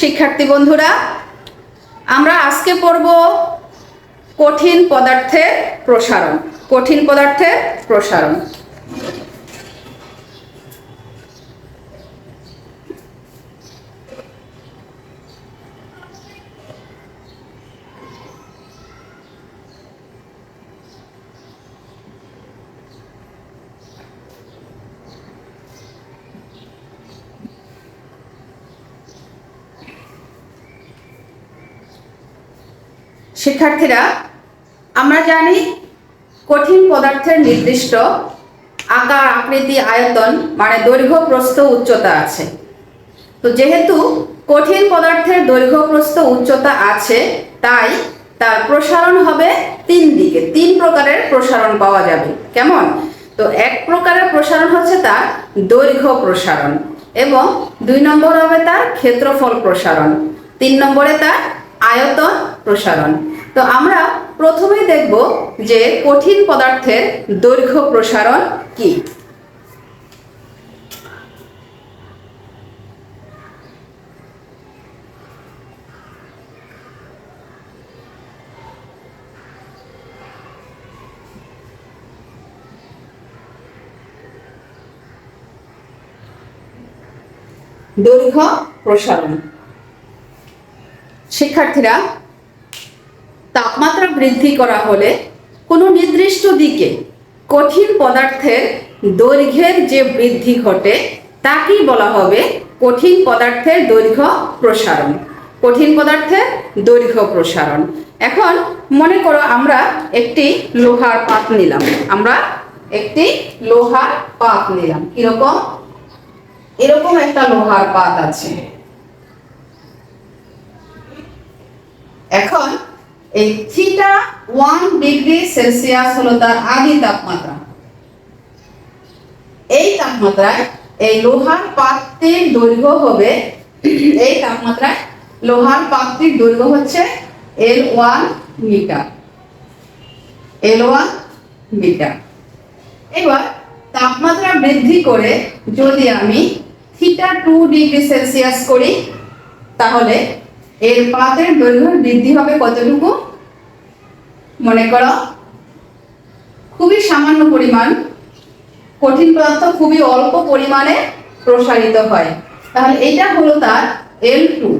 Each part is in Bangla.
শিক্ষার্থী বন্ধুরা আমরা আজকে পড়ব কঠিন পদার্থের প্রসারণ। কঠিন পদার্থের প্রসারণ। শিক্ষার্থীরা, আমরা জানি কঠিন পদার্থের নির্দিষ্ট আকার, আকৃতি, আয়তন মানে দৈর্ঘ্য, প্রস্থ, উচ্চতা আছে। তো যেহেতু কঠিন পদার্থের দৈর্ঘ্য, প্রস্থ, উচ্চতা আছে, তাই তার প্রসারণ হবে তিন দিকে। তিন প্রকারের প্রসারণ পাওয়া যাবে। কেমন? তো এক প্রকারের প্রসারণ হচ্ছে তার দৈর্ঘ্য প্রসারণ এবং দুই নম্বর হবে তার ক্ষেত্রফল প্রসারণ। তিন নম্বরে তার আয়তন প্রসারণ। তো আমরা প্রথমেই দেখব যে কঠিন পদার্থের দৈর্ঘ্য প্রসারণ কি। দৈর্ঘ্য প্রসারণ। শিক্ষার্থীরা তাপমাত্রা বৃদ্ধি করা হলে কোনো নির্দিষ্ট দিকে কঠিন পদার্থের দৈর্ঘ্যের যে বৃদ্ধি ঘটে, তাকেই বলা হবে কঠিন পদার্থের দৈর্ঘ্য প্রসারণ। কঠিন পদার্থের দৈর্ঘ্য প্রসারণ। এখন মনে করো আমরা একটি লোহার পাত নিলাম। আমরা একটি লোহার পাত নিলাম। কীরকম? এরকম একটা লোহার পাত আছে। এখন এই থিটা ওয়ান ডিগ্রি সেলসিয়াস হলো তার আদি তাপমাত্রা। এই তাপমাত্রায় এই লোহার পাত্রের দৈর্ঘ্য হবে, এই তাপমাত্রায় লোহার পাত্রের দৈর্ঘ্য হচ্ছে L one metre L one metre এবার তাপমাত্রা বৃদ্ধি করে যদি আমি থিটা টু ডিগ্রি সেলসিয়াস করি, তাহলে এর পাতের দৈর্ঘ্য বৃদ্ধি হবে কতটুকু? মনে করো। খুবই সামান্য পরিমাণ। কঠিন পদার্থ খুবই অল্প পরিমাণে প্রসারিত হয়। তাহলে এটা হলো তার L two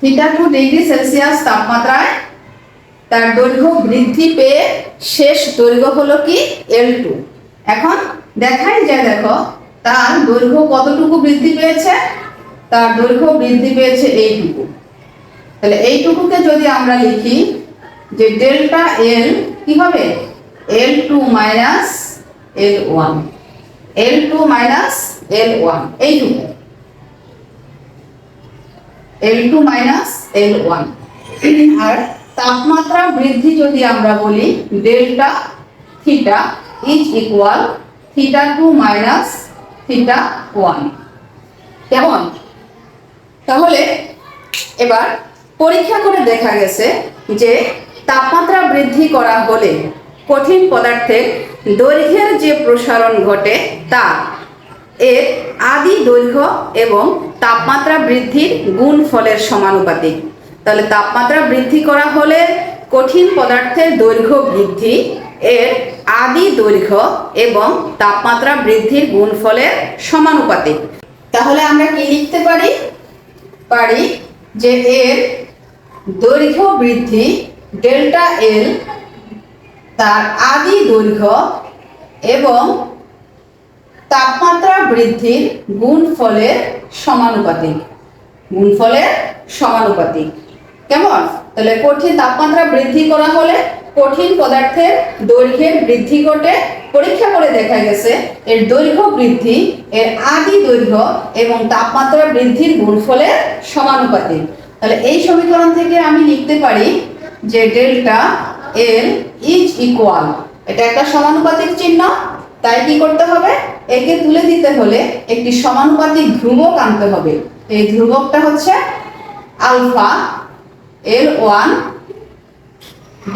theta two degree Celsius তাপমাত্রায় তার দৈর্ঘ্য বৃদ্ধি পেয়ে শেষ দৈর্ঘ্য হলো কি এল টু এখন দেখাই যায় দেখো, তার দৈর্ঘ্য কতটুকু বৃদ্ধি পেয়েছে? তার দৈর্ঘ্য বৃদ্ধি পেয়েছে এইটুকু। তাহলে এইটুকুকে যদি আমরা লিখি যে ডেল্টা এল কি হবে? L two minus L one. L two minus L one, এইটুকু। L two minus L one. আর তাপমাত্রা বৃদ্ধি যদি আমরা বলি, delta theta is equal theta two minus theta one. কেমন? তাহলে এবার পরীক্ষা করে দেখা গেছে যে তাপমাত্রা বৃদ্ধি করা হলে কঠিন পদার্থের দৈর্ঘ্যের যে প্রসারণ ঘটে তা, এর আদি দৈর্ঘ্য এবং তাপমাত্রা বৃদ্ধির গুণ ফলের সমানুপাতিক। তাহলে তাপমাত্রা বৃদ্ধি করা হলে কঠিন পদার্থের দৈর্ঘ্য বৃদ্ধি, এর আদি দৈর্ঘ্য এবং তাপমাত্রা বৃদ্ধির গুণফলের সমানুপাতিক। তাহলে আমরা কি লিখতে পারি? পারি যে এর দৈর্ঘ্য বৃদ্ধি ডেল্টা এল তার আদি দৈর্ঘ্য এবং তাপমাত্রা বৃদ্ধির গুণফলের সমানুপাতিক। গুণফলের সমানুপাতিক। কেমন? তাহলে কঠিন তাপমাত্রা বৃদ্ধি করা হলে কঠিন পদার্থের দৈর্ঘ্যের বৃদ্ধি ঘটে। পরীক্ষা করে দেখা গেছে, এর দৈর্ঘ্য বৃদ্ধি, এর আদি দৈর্ঘ্য এবং তাপমাত্রা বৃদ্ধির গুণফলের সমানুপাতিক। তাহলে এই সমীকরণ থেকে আমি লিখতে পারি যে ডেল্টা এল ইজ ইকুয়াল। এটা একটা সমানুপাতিক চিহ্ন, তাই কি করতে হবে? একে তুলে দিতে হলে একটি সমানুপাতিক ধ্রুবক আনতে হবে। এই ধ্রুবকটা হচ্ছে alpha L one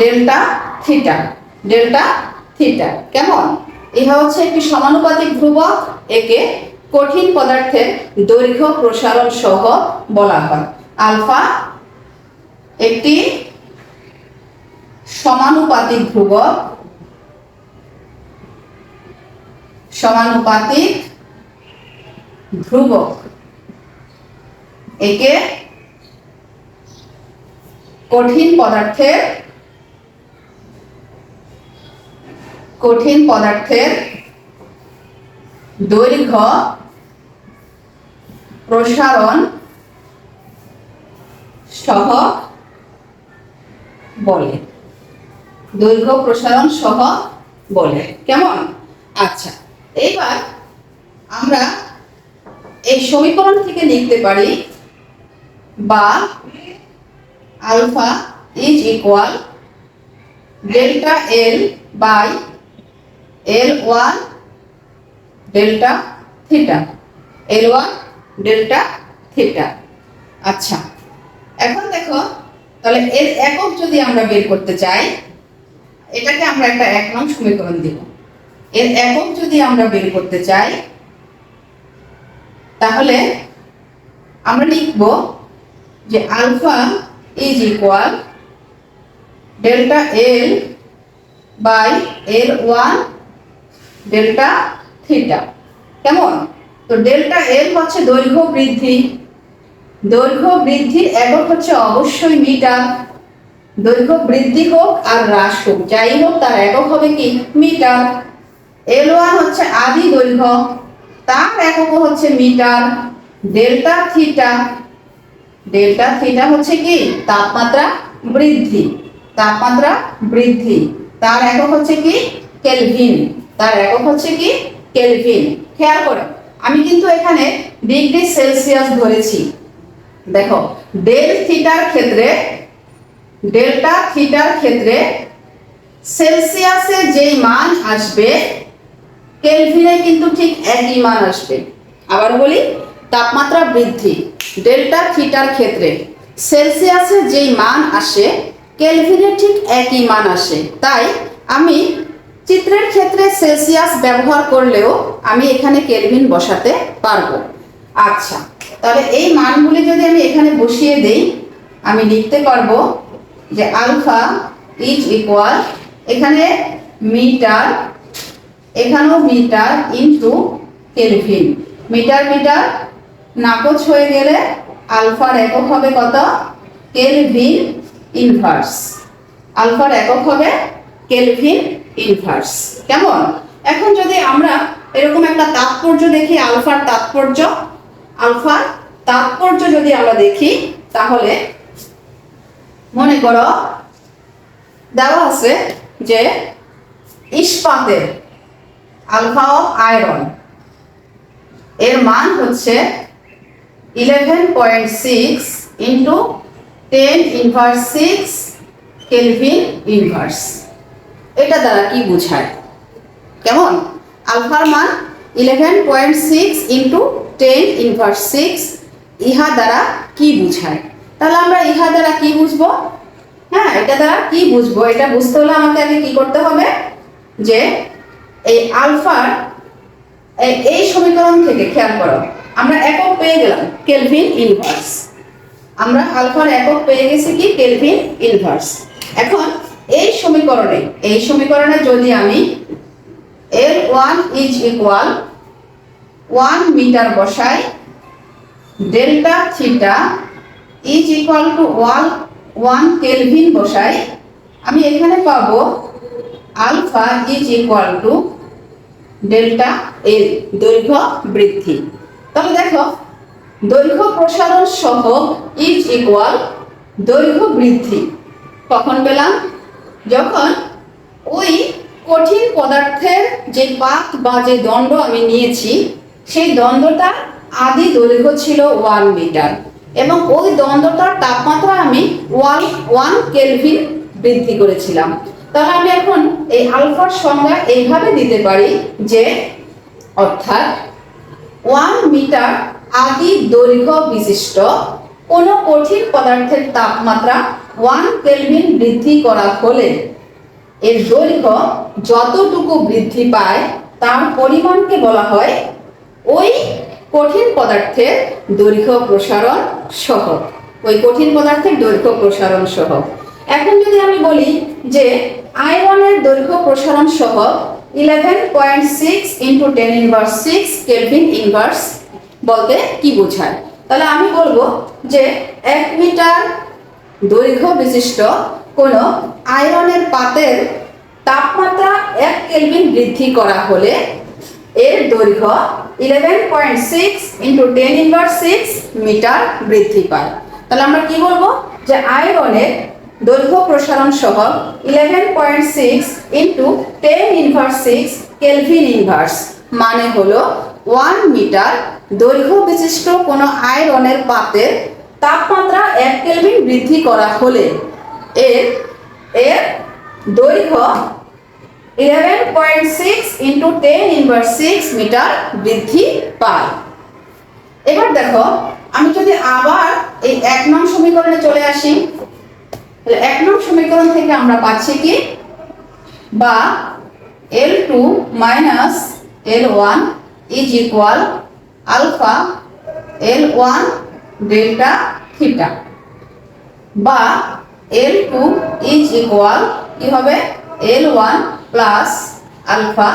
delta theta delta theta, কেমন? ইহা হচ্ছে একটি সমানুপাতিক ধ্রুবক, একে কঠিন পদার্থের দৈর্ঘ্য প্রসারণ সহ বলা হয়। আলফা একটি সমানুপাতিক ধ্রুবক সমানুপাতিক ধ্রুবক, একে কঠিন পদার্থের কঠিন পদার্থের দৈর্ঘ্য, প্রসারণ সহ বলে। দৈর্ঘ্য, প্রসারণ সহ বলে। কেমন? আচ্ছা এইবার আমরা এই সমীকরণ থেকে লিখতে পারি বা alpha is equal delta L by L one delta theta. L one delta theta. আচ্ছা এখন দেখো, তাহলে এর একক যদি আমরা বের করতে চাই, এটাকে আমরা একটা এক নং সমীকরণ দিব। এর একক যদি আমরা বের করতে চাই, তাহলে আমরা লিখব যে alpha is equal delta L by L one delta theta. কেমন? তো ডেল্টা এল হচ্ছে দৈর্ঘ্য বৃদ্ধি। দৈর্ঘ্য বৃদ্ধির একক হচ্ছে অবশ্যই মিটার। দৈর্ঘ্য বৃদ্ধি হোক আর হ্রাস হোক, যাই হোক, তার একক হবে কি? মিটার। এল ওয়ান হচ্ছে আদি দৈর্ঘ্য, তার একক হচ্ছে metre. Delta theta delta theta হচ্ছে কি? তাপমাত্রা বৃদ্ধি তাপমাত্রা বৃদ্ধি, তার একক হচ্ছে কি? কেলভিন। তার একক হচ্ছে কি কেলভিন। খেয়াল করো, আমি কিন্তু এখানে ডিগ্রি সেলসিয়াস ধরেছি। দেখো, ডেল থিটার ক্ষেত্রে, ডেল্টা থিটার ক্ষেত্রে সেলসিয়াসে যেই মান আসবে, কেলভিনে কিন্তু ঠিক একই মান আসবে। আবার বলি, তাপমাত্রা বৃদ্ধি, ডেল্টা থিটার ক্ষেত্রে সেলসিয়াসে যেই মান আসে, কেলভিনে ঠিক একই মান আসে। তাই আমি চিত্রের ক্ষেত্রে সেলসিয়াস ব্যবহার করলেও আমি এখানে কেলভিন বসাতে পারব। আচ্ছা তাহলে এই মানগুলি যদি আমি এখানে বসিয়ে দেই, আমি লিখতে পারব যে আলফা ইজ ইকুয়াল এখানে মিটার, এখানেও metre into kelvin. Metre metre, নাকচ হয়ে গেলে আলফার একক হবে কত? Kelvin inverse. আলফার একক হবে কেলভিন ইনভার্স কেমন? এখন যদি আমরা এরকম একটা তাৎপর্য দেখি, আলফার তাৎপর্য আলফার তাৎপর্য যদি আমরা দেখি, তাহলে মনে করো দেওয়া আছে যে ইস্পাতের আলফা অফ আয়রন এর মান হচ্ছে eleven point six into ten inverse six kelvin inverse এটা দ্বারা কি বোঝায়? কেমন? আলফার মান eleven point six into ten inverse six ইহা দ্বারা কি বোঝায়? তাহলে আমরা ইহা দ্বারা কি বুঝব? হ্যাঁ এটা দ্বারা কি বুঝব? এটা বুঝতে হলে আমাকে আগে কি করতে হবে? যে এই আলফার এই- সমীকরণ থেকে খেয়াল করো, আমরা একক পেয়ে গেলাম কেলভিন ইনভার্স আমরা আলফার একক পেয়ে গেছি কি? কেলভিন ইনভার্স এখন এই সমীকরণে এই সমীকরণে যদি আমি L one is equal one metre বসাই delta theta is equal to wall one kelvin বসাই, আমি এখানে পাব alpha is equal to delta L দৈর্ঘ্য বৃদ্ধি। তবে দেখো, দৈর্ঘ্য প্রসারণ সহ ইজ ইকুয়াল দৈর্ঘ্য বৃদ্ধি। কখন পেলাম? যখন ওই কঠিন পদার্থের যে পাত বা যে দণ্ড আমি নিয়েছি, সেই দণ্ডটা আদি দৈর্ঘ্য ছিল ওয়ান মিটার এবং ওই দণ্ডটার তাপমাত্রা আমি ওয়ান ওয়ান কেলভিন বৃদ্ধি করেছিলাম। তাহলে আমি এখন এই আলফার সংজ্ঞা এইভাবে দিতে পারি যে, অর্থাৎ ওয়ান মিটার আদি দৈর্ঘ্য বিশিষ্ট কোনো কঠিন পদার্থের তাপমাত্রা ওয়ান কেলভিন বৃদ্ধি করা হলে এর দৈর্ঘ্য যতটুকু বৃদ্ধি পায়, তার পরিমাণকে বলা হয় ওই কঠিন পদার্থের দৈর্ঘ্য প্রসারণ সহ। ওই কঠিন পদার্থের দৈর্ঘ্য প্রসারণ সহ। এখন যদি আমি বলি যে আয়রনের দৈর্ঘ্য প্রসারণ সহ eleven point six into ten inverse six kelvin inverse বলতে কি বোঝায়? তাহলে আমি বলব যে এক মিটার দৈর্ঘ্য বিশিষ্ট কোনো আয়রনের পাতের তাপমাত্রা এক কেলভিন বৃদ্ধি করা হলে এর দৈর্ঘ্য eleven point six into ten inverse six metre বৃদ্ধি পায়। তাহলে আমরা কি বলব? যে আয়রনের দৈর্ঘ্য প্রসারণ সহ eleven point six into ten inverse six kelvin inverse মানে হলো ওয়ান মিটার দৈর্ঘ্য বিশিষ্ট কোনো আয়রনের পাতের তাপমাত্রা কেলভিন বৃদ্ধি করা হলে এর এর দৈর্ঘ্য eleven point six into ten inverse six metre বৃদ্ধি পায়। এবার দেখো, আমি যদি আবার এই এক নং সমীকরণে চলে আসি, তাহলে এক নং সমীকরণ থেকে আমরা পাচ্ছি কি? বা L two minus L one is equal alpha L one delta theta বা এল টু ইজ ইকুয়াল কি হবে? L one plus alpha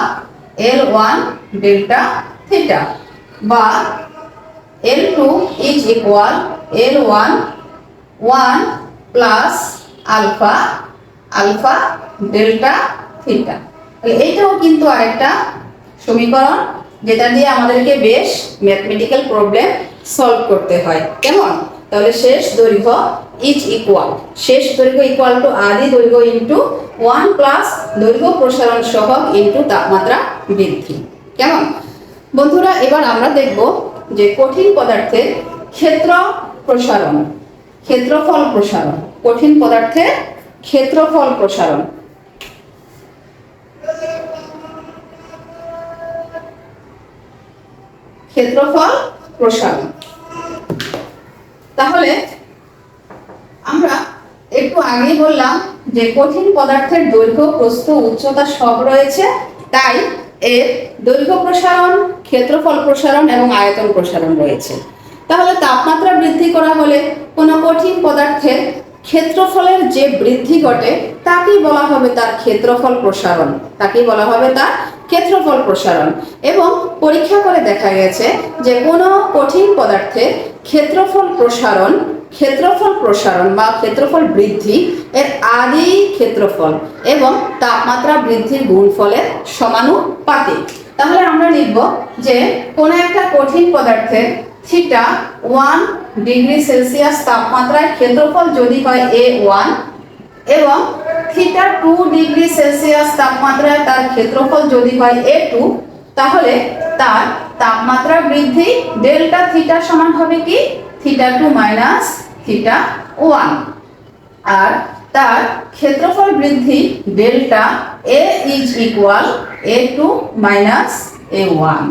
L one delta theta বা L two is equal L one one plus alpha alpha delta theta তাহলে এইটাও কিন্তু আরেকটা সমীকরণ যেটা দিয়ে আমাদেরকে বেশ ম্যাথমেটিক্যাল প্রবলেম সলভ করতে হয়। কেমন? তাহলে শেষ দৈর্ঘ্য ইজ ইকুয়াল শেষ দৈর্ঘ্য ইকুয়াল টু আদি দৈর্ঘ্য ইন্টু ওয়ান প্লাস দৈর্ঘ্য প্রসারণ সহগ ইন্টু তাপমাত্রা বৃদ্ধি। কেমন? বন্ধুরা, এবার আমরা দেখব যে কঠিন পদার্থের ক্ষেত্র প্রসারণ, ক্ষেত্রফল প্রসারণ, কঠিন পদার্থের ক্ষেত্রফল প্রসারণ। ক্ষেত্রফল প্রসারণ। তাহলে আমরা একটু আগেই বললাম যে কঠিন পদার্থের দৈর্ঘ্য, প্রস্থ, উচ্চতা সব রয়েছে। তাই এর দৈর্ঘ্য প্রসারণ, ক্ষেত্রফল প্রসারণ এবং আয়তন প্রসারণ রয়েছে। তাহলে তাপমাত্রা বৃদ্ধি করা হলে কোনো কঠিন পদার্থের ক্ষেত্রফলের যে বৃদ্ধি ঘটে, তাকেই বলা হবে তার ক্ষেত্রফল প্রসারণ। তাকেই বলা হবে তার ক্ষেত্রফল প্রসারণ। এবং পরীক্ষা করে দেখা গেছে যে কোনো কঠিন পদার্থের ক্ষেত্রফল প্রসারণ ক্ষেত্রফল প্রসারণ বা ক্ষেত্রফল বৃদ্ধি এর আদি ক্ষেত্রফল এবং তাপমাত্রা বৃদ্ধির গুণফলের সমানুপাতিক। তাহলে আমরা লিখব যে কোনো একটা কঠিন পদার্থের থিটা ওয়ান ডিগ্রি সেলসিয়াস তাপমাত্রায় ক্ষেত্রফল যদি হয় এ ওয়ান এবং থিটা টু ডিগ্রি সেলসিয়াস তাপমাত্রায় তার ক্ষেত্রফল যদি হয় এ টু তাহলে তার তাপমাত্রা বৃদ্ধি ডেল্টা থিটা সমান হবে কি? Theta two minus theta one. আর তার ক্ষেত্রফল বৃদ্ধি delta A is equal A two minus A one.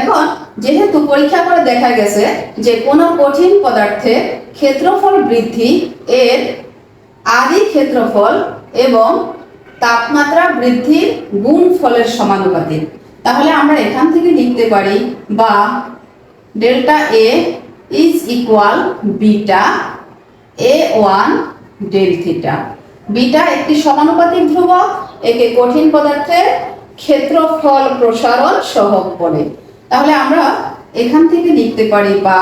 এখন যেহেতু পরীক্ষা করে দেখা গেছে যে কোনো কঠিন পদার্থে ক্ষেত্রফল বৃদ্ধি এর আদি ক্ষেত্রফল এবং তাপমাত্রা বৃদ্ধির গুণ ফলের সমানুপাতিক। তাহলে আমরা এখান থেকে লিখতে পারি বা delta A is equal beta A one del theta. Beta একটি সমানুপাতিক ধ্রুবক, একে কঠিন পদার্থের ক্ষেত্রফল প্রসারণ সহগ বলে। তাহলে আমরা এখান থেকে লিখতে পারি বা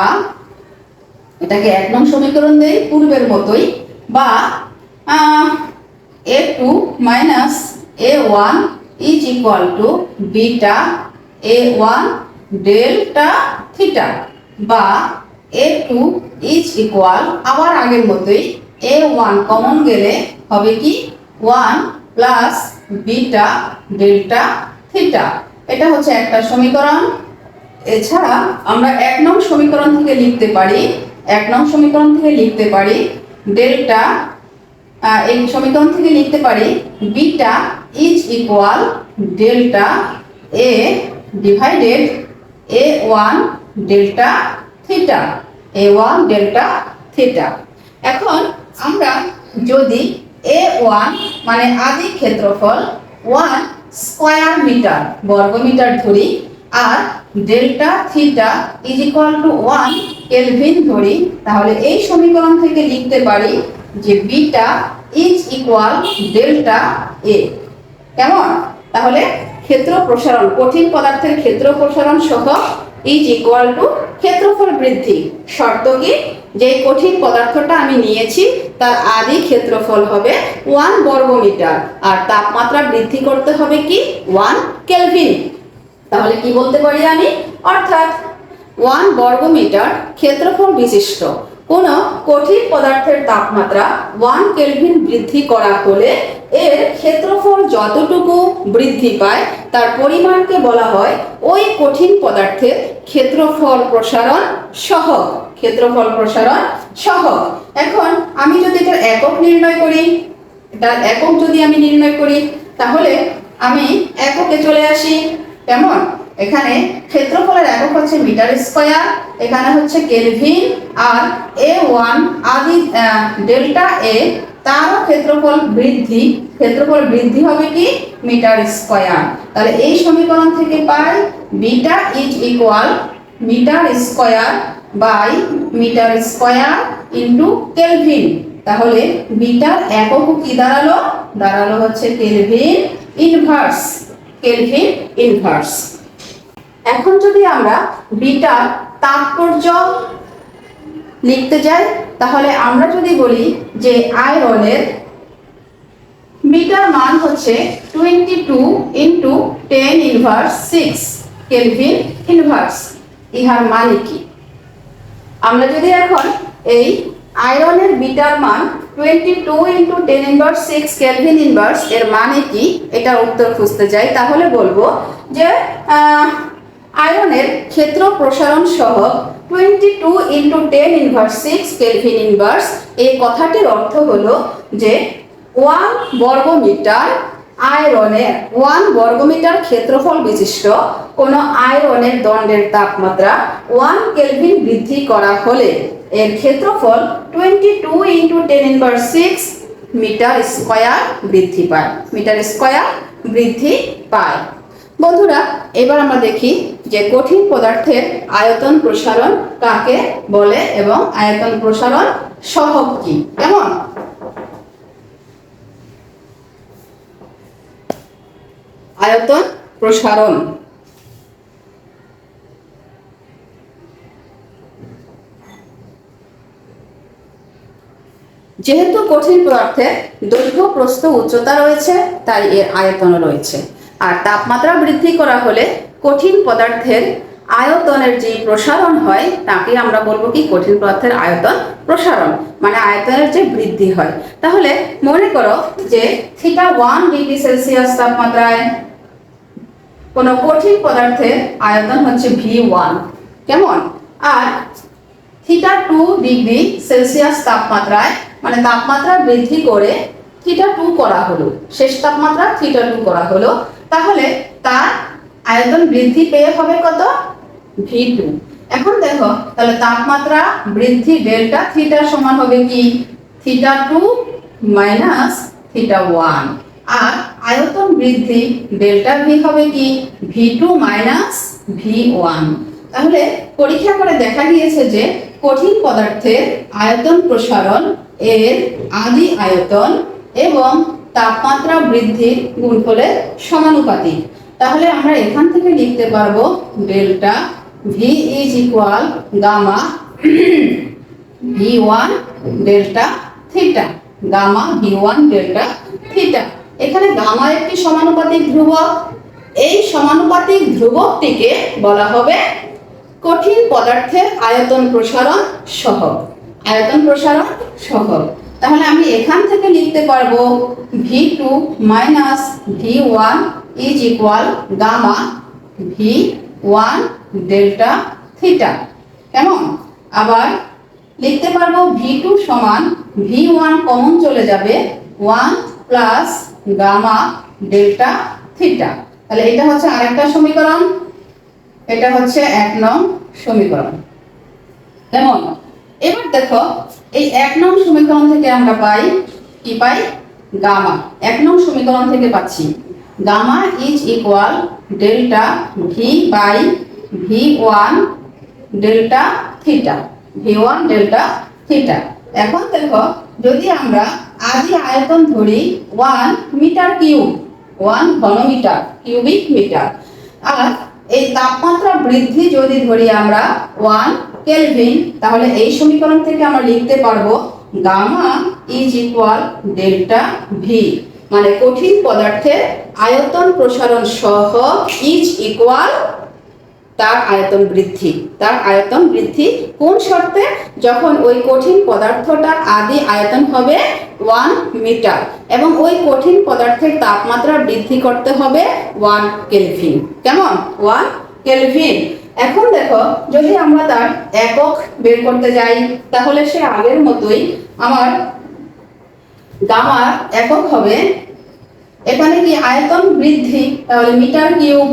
এটাকে এক নং সমীকরণ দেই, পূর্বের মতোই, বা A two minus A one equal to beta A one delta theta বা এ টু ইজ ইকুয়াল আবার আগের মতোই এ ওয়ান কমন গেলে হবে কি one plus beta delta theta এটা হচ্ছে একটা সমীকরণ। এছাড়া আমরা এক নং সমীকরণ থেকে লিখতে পারি, এক নং সমীকরণ থেকে লিখতে পারি ডেল্টা এই সমীকরণ থেকে লিখতে পারি beta is equal delta A divided A one delta theta A one delta theta এখন আমরা যদি এ ওয়ান মানে আদি ক্ষেত্রফল ওয়ান স্কোয়ার মিটার বর্গমিটার ধরি, আর delta theta is equal to one kelvin ধরি, তাহলে এই সমীকরণ থেকে লিখতে পারি যে beta is equal delta A কেমন? তাহলে ক্ষেত্র প্রসারণ, কঠিন পদার্থের ক্ষেত্র প্রসারণ সহ ইজ ইকুয়াল টু ক্ষেত্রফল বৃদ্ধি। শর্ত কি? যে কঠিন পদার্থটা আমি নিয়েছি, তার আদি ক্ষেত্রফল হবে ওয়ান বর্গমিটার। আর তাপমাত্রা বৃদ্ধি করতে হবে কি? ওয়ান কেলভিন তাহলে কি বলতে পারি আমি? অর্থাৎ ওয়ান বর্গমিটার ক্ষেত্রফল বিশিষ্ট। কোনো কঠিন পদার্থের তাপমাত্রা ওয়ান কেলভিন বৃদ্ধি করা হলে এর ক্ষেত্রফল যতটুকু বৃদ্ধি পায়, তার পরিমাণকে বলা হয় ওই কঠিন পদার্থের ক্ষেত্রফল প্রসারণ সহগ। ক্ষেত্রফল প্রসারণ সহগ। এখন আমি যদি এটার একক নির্ণয় করি, এটার একক যদি আমি নির্ণয় করি, তাহলে আমি এককে চলে আসি। কেমন? এখানে ক্ষেত্রফলের একক হচ্ছে মিটার স্কয়ার, এখানে হচ্ছে কেলভিন, আর এ ওয়ান আদি ডেল্টা এ, তারও ক্ষেত্রফল বৃদ্ধি। ক্ষেত্রফল বৃদ্ধি হবে কি? Metre square. তাহলে এই সমীকরণ থেকে পাই beta is equal metre square by metre square into kelvin. তাহলে বিটার একক কি দাঁড়াল? দাঁড়াল হচ্ছে কেলভিন ইনভার্স কেলভিন ইনভার্স। এখন যদি আমরা বিটার তাৎপর্য লিখতে যাই, তাহলে আমরা যদি বলি যে আয়রনের বিটার মান হচ্ছে twenty two into ten inverse six kelvin inverse. ইহার মানে কি? আমরা যদি এখন এই আয়রনের বিটার মান twenty two into ten inverse six kelvin inverse, এর মানে কি? এটার উত্তর খুঁজতে যাই, তাহলে বলব যে আহ, আয়রনের ক্ষেত্র প্রসারণ সহ twenty two into ten inverse six kelvin inverse এই কথাটির অর্থ হলো যে ওয়ান বর্গমিটার আয়রনের ওয়ান বর্গমিটার ক্ষেত্রফল বিশিষ্ট কোনো আয়রনের দণ্ডের তাপমাত্রা ওয়ান কেলভিন বৃদ্ধি করা হলে এর ক্ষেত্রফল twenty two into ten inverse six metre square বৃদ্ধি পায় মিটার স্কয়ার বৃদ্ধি পায়। বন্ধুরা, এবার আমরা দেখি যে কঠিন পদার্থের আয়তন প্রসারণ কাকে বলে এবং আয়তন প্রসারণ সহগ কি? কেমন? আয়তন প্রসারণ। যেহেতু কঠিন পদার্থের দৈর্ঘ্য প্রস্থ উচ্চতা রয়েছে, তাই এর আয়তনও রয়েছে। আর তাপমাত্রা বৃদ্ধি করা হলে কঠিন পদার্থের আয়তনের যে প্রসারণ হয়, তাকে আমরা বলব কি কঠিন পদার্থের আয়তন প্রসারণ মানে আয়তনের যে বৃদ্ধি হয়। তাহলে মনে করো যে থিটা ওয়ান ডিগ্রি সেলসিয়াস তাপমাত্রায় কোনো কঠিন পদার্থের আয়তন হচ্ছে ভি ওয়ান কেমন? আর থিটা টু ডিগ্রি সেলসিয়াস তাপমাত্রায় মানে তাপমাত্রা বৃদ্ধি করে থিটা টু করা হলো, শেষ তাপমাত্রা থিটা টু করা হলো তাহলে তার আয়তন বৃদ্ধি পেয়ে হবে কত? ভি টু এখন দেখো, তাহলে তাপমাত্রা বৃদ্ধি ডেল্টা থিটা সমান হবে কি? Theta two minus theta one. আর আয়তন বৃদ্ধি ডেল্টা ভি হবে কি? V two minus V one তাহলে পরীক্ষা করে দেখা গিয়েছে যে কঠিন পদার্থের আয়তন প্রসারণ এর আদি আয়তন এবং তাপমাত্রা বৃদ্ধির গুণফলের সমানুপাতিক। তাহলে আমরা এখান থেকে লিখতে পারব delta V is equal gamma V one delta theta gamma V one delta theta এখানে গামা একটি সমানুপাতিক ধ্রুবক। এই সমানুপাতিক ধ্রুবকটিকে বলা হবে কঠিন পদার্থের আয়তন প্রসারণ সহগ। আয়তন প্রসারণ সহগ। তাহলে আমি এখান থেকে লিখতে পারব V two minus V one is equal gamma V one delta theta কেমন? আবার লিখতে পারব ভি টু সমান ভি ওয়ান কমন চলে যাবে one plus gamma delta theta তাহলে এটা হচ্ছে আরেকটা সমীকরণ, এটা হচ্ছে এক নং সমীকরণ। কেমন? এবার দেখো এই এক নং সমীকরণ থেকে আমরা পাই কি পাই? গামা। এক নং সমীকরণ থেকে পাচ্ছি। Gamma is equal delta V by V one delta theta V one delta theta এখন দেখো, যদি আমরা আদি আয়তন ধরি ওয়ান মিটার কিউব ওয়ান ঘনমিটার কিউবিক মিটার আর এই তাপমাত্রা বৃদ্ধি যদি ধরি আমরা ওয়ান কেলভিন তাহলে এই সমীকরণ থেকে আমরা লিখতে পারব gamma is equal delta V মানে কঠিন পদার্থের আয়তন প্রসারণ সহ ইজ ইকুয়াল তার আয়তন বৃদ্ধি। তার আয়তন বৃদ্ধি কোন শর্তে? যখন ওই কঠিন পদার্থটার আদি আয়তন হবে ওয়ান মিটার এবং ওই কঠিন পদার্থের তাপমাত্রা বৃদ্ধি করতে হবে ওয়ান কেলভিন কেমন? ওয়ান কেলভিন এখন দেখো, যদি আমরা তার একক বের করতে যাই, তাহলে সে আগের মতোই আমার গামার একক হবে। এখানে কি আয়তন বৃদ্ধি? তাহলে মিটার কিউব।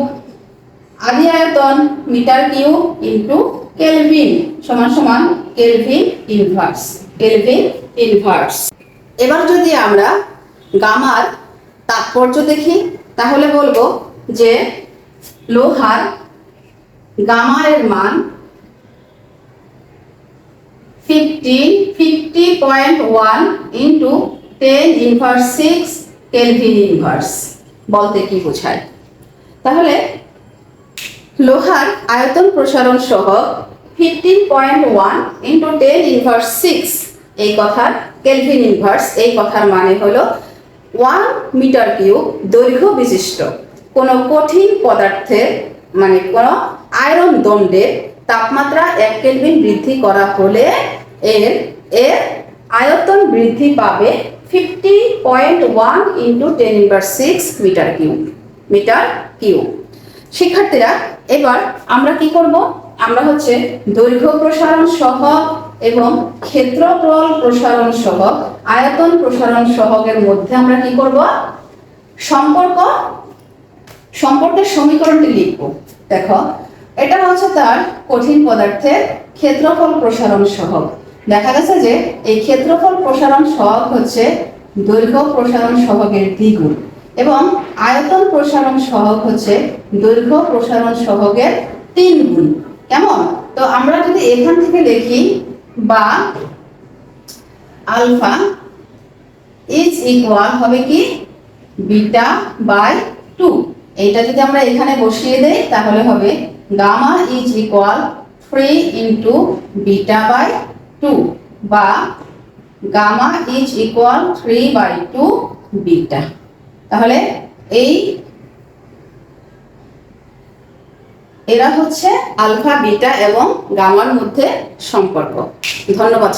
আদি আয়তন মিটার কিউব ইনটু কেলভিন সমান সমান কেলভিন ইনভার্স কেলভিন ইনভার্স। এবার যদি আমরা গামার তাৎপর্য দেখি, তাহলে বলব যে লোহার গামা এর মান fifteen fifty point one into ten inverse six kelvin inverse বলতে কি বোঝায়? তাহলে লোহার আয়তন প্রসারণ সহ fifteen point one into ten inverse six এই কথার কেলভিন ইনভার্স এই কথার মানে হলো ওয়ান মিটার কিউব দৈর্ঘ্য বিশিষ্ট। কোনো কঠিন পদার্থের মানে কোনো আয়রন দণ্ডের তাপমাত্রা এক কেলভিন বৃদ্ধি করা হলে এর এর আয়তন বৃদ্ধি পাবে fifty point one into ten inverse six metre cube metre cube শিক্ষার্থীরা, এবার আমরা কি করব? আমরা হচ্ছে দৈর্ঘ্য প্রসারণ সহ এবং ক্ষেত্রফল প্রসারণ সহ, আয়তন প্রসারণ সহগের মধ্যে আমরা কি করব? সম্পর্ক, সম্পর্কের সমীকরণটি লিখব। দেখো এটা হচ্ছে তার কঠিন পদার্থের ক্ষেত্রফল প্রসারণ সহগ। দেখা গেছে যে এই ক্ষেত্রফল প্রসারণ সহগ হচ্ছে দৈর্ঘ্য প্রসারণ সহগের দ্বিগুণ এবং আয়তন প্রসারণ সহগ হচ্ছে দৈর্ঘ্য প্রসারণ সহগের তিন গুণ কেমন? তো আমরা যদি এখান থেকে লিখি বা আলফা ইজ ইকুয়াল হবে কি বিটা বাই টু। এইটা যদি আমরা এখানে বসিয়ে দেই তাহলে হবে gamma is equal three into beta by two বা gamma is equal three by two beta. তাহলে এই এরা হচ্ছে আলফা, বিটা এবং গামার মধ্যে সম্পর্ক। ধন্যবাদ।